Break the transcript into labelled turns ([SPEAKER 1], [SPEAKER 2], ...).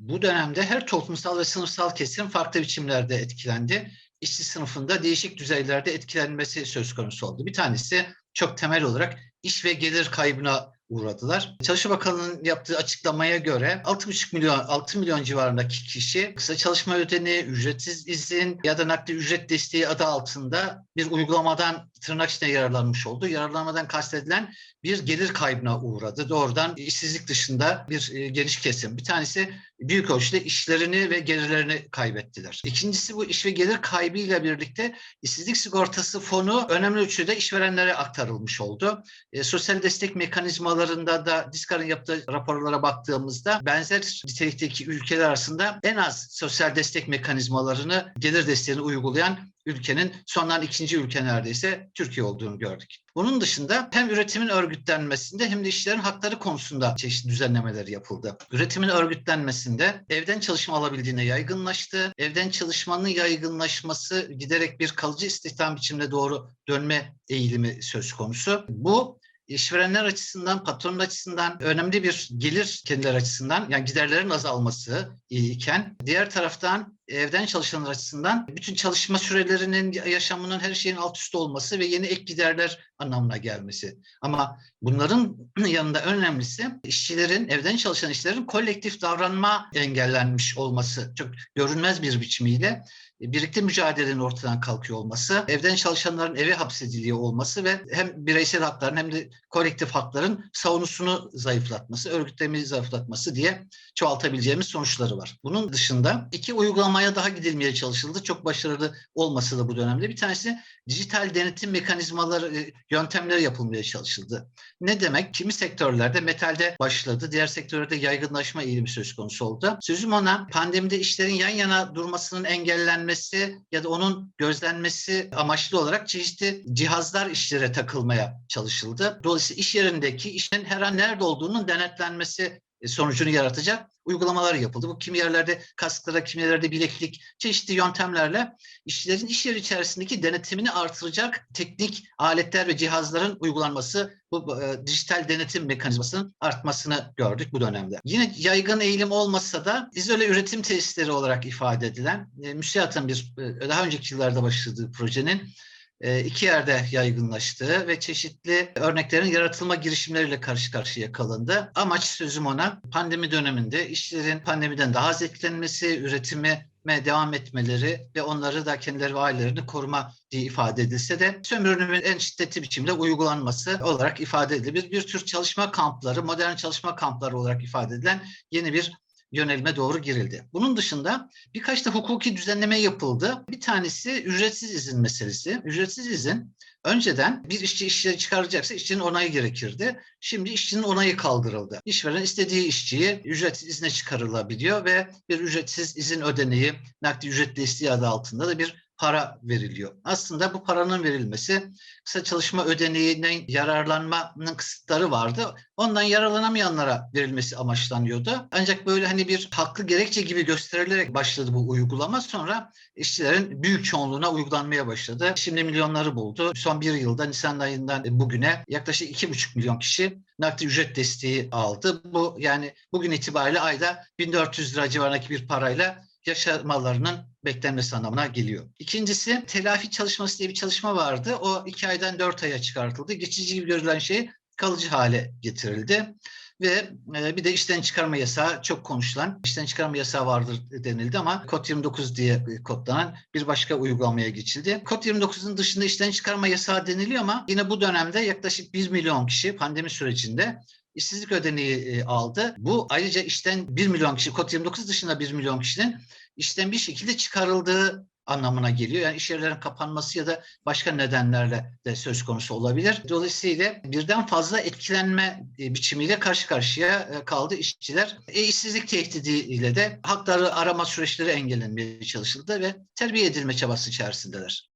[SPEAKER 1] Bu dönemde her toplumsal ve sınıfsal kesim farklı biçimlerde etkilendi. İşçi sınıfında değişik düzeylerde etkilenmesi söz konusu oldu. Bir tanesi çok temel olarak iş ve gelir kaybına uğradılar. Çalışma Bakanlığı'nın yaptığı açıklamaya göre 6,5 milyon 6 milyon civarındaki kişi kısa çalışma ödeneği, ücretsiz izin ya da nakli ücret desteği adı altında bir uygulamadan tırnak içinde yararlanmış oldu. Yararlanmadan kastedilen bir gelir kaybına uğradı. Doğrudan işsizlik dışında bir e, geniş kesim. Bir tanesi büyük ölçüde işlerini ve gelirlerini kaybettiler. İkincisi bu iş ve gelir kaybıyla birlikte işsizlik sigortası fonu önemli ölçüde işverenlere aktarılmış oldu. E, sosyal destek mekanizmalarında da Diskar'ın yaptığı raporlara baktığımızda benzer nitelikteki ülkeler arasında en az sosyal destek mekanizmalarını, gelir desteğini uygulayan ülkenin sondan ikinci ülke neredeyse Türkiye olduğunu gördük. Bunun dışında hem üretimin örgütlenmesinde hem de işçilerin hakları konusunda çeşitli düzenlemeler yapıldı. Üretimin örgütlenmesinde evden çalışma alabildiğine yaygınlaştı. Evden çalışmanın yaygınlaşması giderek bir kalıcı istihdam biçimine doğru dönme eğilimi söz konusu. Bu işverenler açısından, patronun açısından önemli bir gelir kendileri açısından yani giderlerin azalması iken diğer taraftan evden çalışanlar açısından bütün çalışma sürelerinin, yaşamının her şeyin alt üst olması ve yeni ek giderler anlamına gelmesi. Ama bunların yanında önemlisi işçilerin, evden çalışan işçilerin kolektif davranma engellenmiş olması. Çok görünmez bir biçimiyle birlikte mücadelenin ortadan kalkıyor olması, evden çalışanların eve hapsediliyor olması ve hem bireysel hakların hem de kolektif hakların savunusunu zayıflatması, örgütlemeyi zayıflatması diye çoğaltabileceğimiz sonuçları var. Bunun dışında iki uygulamaya daha gidilmeye çalışıldı. Çok başarılı olması da bu dönemde. Bir tanesi dijital denetim mekanizmaları, yöntemleri yapılmaya çalışıldı. Ne demek? Kimi sektörlerde metalde başladı, diğer sektörlerde yaygınlaşma eğilimi söz konusu oldu. Sözüm ona pandemide işlerin yan yana durmasının engellenmesi ya da onun gözlenmesi amaçlı olarak çeşitli cihazlar işlere takılmaya çalışıldı. Dolayısıyla iş yerindeki işin her an nerede olduğunun denetlenmesi sonucunu yaratacak uygulamalar yapıldı. Bu kimi yerlerde kasklara, kimi yerlerde bileklik, çeşitli yöntemlerle işçilerin iş yeri içerisindeki denetimini artıracak teknik aletler ve cihazların uygulanması, bu e, dijital denetim mekanizmasının artmasını gördük bu dönemde. Yine yaygın eğilim olmasa da izole üretim tesisleri olarak ifade edilen, e, müsiatın bir e, daha önceki yıllarda başladığı projenin iki yerde yaygınlaştığı ve çeşitli örneklerin yaratılma girişimleriyle karşı karşıya kalındı. Amaç sözüm ona pandemi döneminde işçilerin pandemiden daha az etkilenmesi, üretime devam etmeleri ve onları da kendileri ve ailelerini koruma diye ifade edilse de sömürünün en şiddetli biçimde uygulanması olarak ifade edilir. Bir tür çalışma kampları, modern çalışma kampları olarak ifade edilen yeni bir yönelime doğru girildi. Bunun dışında birkaç da hukuki düzenleme yapıldı. Bir tanesi ücretsiz izin meselesi. Ücretsiz izin önceden bir işçi işleri çıkaracaksa işçinin onayı gerekirdi. Şimdi işçinin onayı kaldırıldı. İşveren istediği işçiyi ücretsiz izne çıkarılabiliyor ve bir ücretsiz izin ödeneği nakdi ücret desteği adı altında da bir para veriliyor. Aslında bu paranın verilmesi kısa çalışma ödeneğinin yararlanmanın kısıtları vardı. Ondan yararlanamayanlara verilmesi amaçlanıyordu. Ancak böyle hani bir haklı gerekçe gibi gösterilerek başladı bu uygulama. Sonra işçilerin büyük çoğunluğuna uygulanmaya başladı. Şimdi milyonları buldu. Son bir yılda Nisan ayından bugüne yaklaşık iki buçuk milyon kişi nakdi ücret desteği aldı. Bu yani bugün itibariyle ayda 1400 lira civarındaki bir parayla yaşamalarının beklenmesi anlamına geliyor. İkincisi telafi çalışması diye bir çalışma vardı. O iki aydan dört aya çıkartıldı. Geçici gibi görülen şey kalıcı hale getirildi. Ve e, bir de işten çıkarma yasağı çok konuşulan işten çıkarma yasağı vardır denildi ama kod 29 diye kodlanan bir başka uygulamaya geçildi. Kod 29'un dışında işten çıkarma yasağı deniliyor ama yine bu dönemde yaklaşık 1 milyon kişi pandemi sürecinde işsizlik ödeneği aldı. Bu ayrıca işten 1 milyon kişi, kod 29 dışında 1 milyon kişinin işten bir şekilde çıkarıldığı anlamına geliyor. Yani iş yerlerinin kapanması ya da başka nedenlerle de söz konusu olabilir. Dolayısıyla birden fazla etkilenme biçimiyle karşı karşıya kaldı işçiler. E, işsizlik tehdidiyle de hakları arama süreçleri engellenmeye çalışıldı ve terbiye edilme çabası içerisindeler.